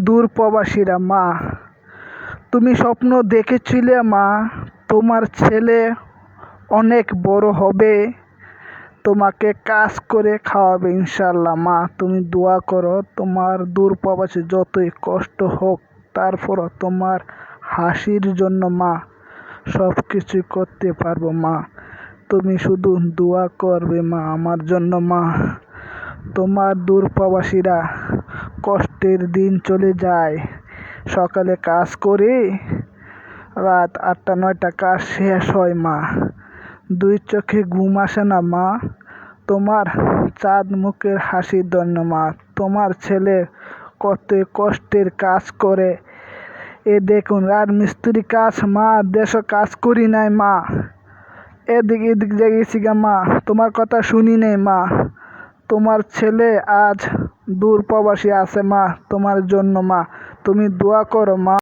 দূর প্রবাসীরা, মা। তুমি স্বপ্ন দেখেছিলে, মা। তোমার ছেলে অনেক বড় হবে। তোমাকে কাজ করে খাওয়াবে ইনশাল্লাহ মা। তুমি দোয়া করো, তোমার দূর প্রবাসী যতই কষ্ট হোক তারপরও তোমার হাসির জন্য, মা সব কিছুই করতে পারব, মা। তুমি শুধু দোয়া করবে, মা, আমার জন্য, মা। তোমার দূর প্রবাসীরা কষ্টের দিন চলে যায়। সকালে কাজ করে রাত আটটা, নয়টা কাজ শেষ হয় মা। দুই চোখে ঘুম আসে না মা। তোমার চাঁদ মুখের হাসির জন্য মা। তোমার ছেলে কত কষ্টের কাজ করে। এ দেখুন, আর রাজমিস্ত্রি কাজ মা দেশ কাজ করি নাই মা। এদিক এদিক গেছি গা মা। তোমার কথা শুনি নেই মা। তোমার ছেলে আজ দূর প্রবাসী আছে মা তোমার জন্য মা। তুমি দোয়া করো মা।